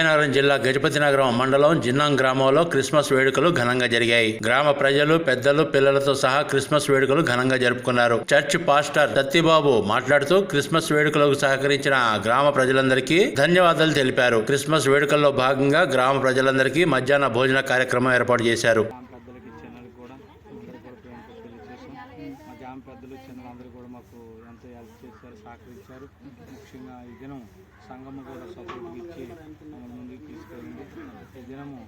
విజయనగరం జిల్లా గజపతినగరం మండలం జిన్నాం గ్రామంలో క్రిస్మస్ వేడుకలు ఘనంగా జరిగాయి. గ్రామ ప్రజలు పెద్దలు పిల్లలతో సహా క్రిస్మస్ వేడుకలు ఘనంగా జరుపుకున్నారు. చర్చ్ పాస్టర్ దత్తిబాబు మాట్లాడుతూ క్రిస్మస్ వేడుకలకు సహకరించిన గ్రామ ప్రజలందరికీ ధన్యవాదాలు తెలిపారు. క్రిస్మస్ వేడుకల్లో భాగంగా గ్రామ ప్రజలందరికీ మధ్యాహ్న భోజన కార్యక్రమం ఏర్పాటు చేశారు. కూడా అందరూ కూడా ప్రేమతో తెలియజేసాం మా జామ పెద్దలు చిన్నలందరూ కూడా మాకు ఎంతో హెల్ప్ చేశారు సహకరించారు. ముఖ్యంగా ఈ దినం సంఘము కూడా సపోర్ట్ ఇచ్చి మమ్మల్ని ముందుకు తీసుకెళ్ళింది. ఈ దినము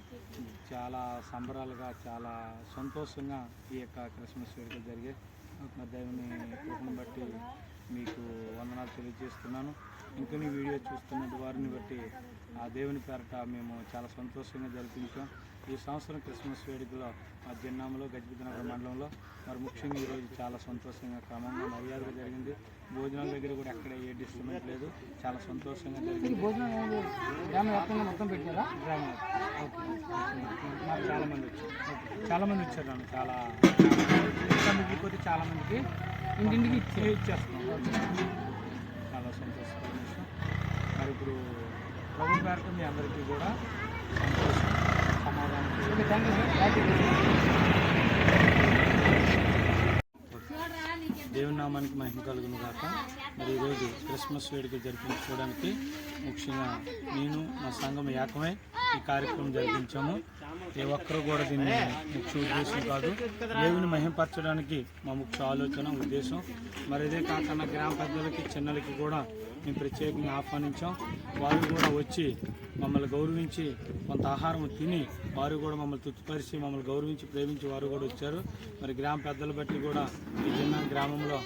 చాలా సంబరాలుగా చాలా సంతోషంగా ఈ యొక్క క్రిస్మస్ వేడుకలు జరిగాయి. మా దేవుని కృపను బట్టి మీకు వందనాలు తెలియజేస్తున్నాను. ఇంకా ఈ వీడియో చూస్తున్న వారిని బట్టి ఆ దేవుని పేరట మేము చాలా సంతోషంగా జరిపించాం ఈ సంవత్సరం క్రిస్మస్ వేడుకలో మా జిన్నాములో గజపతినగర్ మండలంలో మరి ముఖ్యంగా ఈరోజు చాలా సంతోషంగా క్రమంగా మర్యాదగా జరిగింది. భోజనాల దగ్గర కూడా ఎక్కడ ఏ డిస్టర్బెంట్ లేదు. చాలా సంతోషంగా జరిగింది. భోజనం మొత్తం పెట్టారా? గ్రామం ఓకే. మాకు చాలా మంది వచ్చారు. చాలా మంది వచ్చారు నన్ను. చాలా మిగిలిపోతే చాలా మందికి ఇంటింటికి ఇచ్చే ఇచ్చేస్తున్నాం. చాలా సంతోషకరమైన మరి ఇప్పుడు ప్రభు పేరట మీ అందరికీ కూడా సంతోషం. సమాధానం thank you sir. Thank you దేవుని నామానికి మహిమ కలుగును కాక మరి ఈరోజు క్రిస్మస్ వేడుక జరిపించుకోవడానికి ముఖ్యంగా నేను నా సంఘం ఏకమై ఈ కార్యక్రమం జరిపించాము. ఏ ఒక్కరు కూడా దీన్ని ముఖ్య ఉద్దేశం కాదు. దేవుని మహింపరచడానికి మా ముఖ్య ఆలోచన ఉద్దేశం. మరి ఇదే కాకుండా గ్రామ పెద్దలకి చిన్నలకి కూడా మేము ప్రత్యేకంగా ఆహ్వానించాం. వారు కూడా వచ్చి మమ్మల్ని గౌరవించి కొంత ఆహారం తిని వారు కూడా మమ్మల్ని తృప్తిపరిచి మమ్మల్ని గౌరవించి ప్రేమించి వారు కూడా వచ్చారు. మరి గ్రామ పెద్దలు బట్టి కూడా ఈ చిన్న గ్రామంలో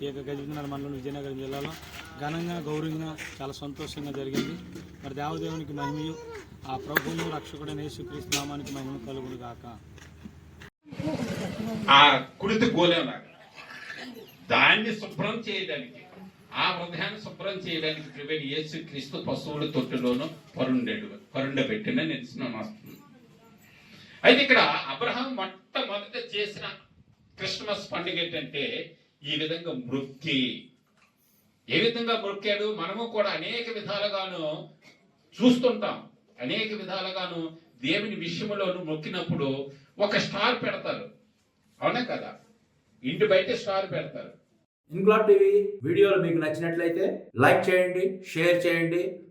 ఈ యొక్క గజనగర మండలం విజయనగరం జిల్లాలో ఘనంగా గౌరవంగా చాలా సంతోషంగా జరిగింది. మరి దేవదేవునికి మహిమయు ఆ ప్రభువును రక్షకుడైన యేసుక్రీస్తు నామానికి మహిమ కలుగును గాక. ఆ కుడితి గోలేలాగా దాన్ని శుభ్రం చేయడానికి ఆ హృదయాన్ని శుభ్రం చేయడానికి ప్రివేణి యేసు క్రీస్తు పశువుల తొట్టులోను పరుండెడు పరుండబెట్టిన నిలిచిన వస్తుంది అయితే ఇక్కడ అబ్రహం మొట్టమొదట చేసిన క్రిస్మస్ పండుగ ఏంటంటే ఈ విధంగా మృక్కి. ఏ విధంగా మృక్కాడు? మనము కూడా అనేక విధాలుగాను చూస్తుంటాం. అనేక విధాలుగాను దేవుని విషయంలోను మొక్కినప్పుడు ఒక స్టార్ పెడతారు. అవునా కదా? ఇంటి బయట స్టార్ పెడతారు. ఇంగ్లాడ్ టీవీ వీడియోలు మీకు నచ్చినట్లయితే లైక్ చేయండి షేర్ చేయండి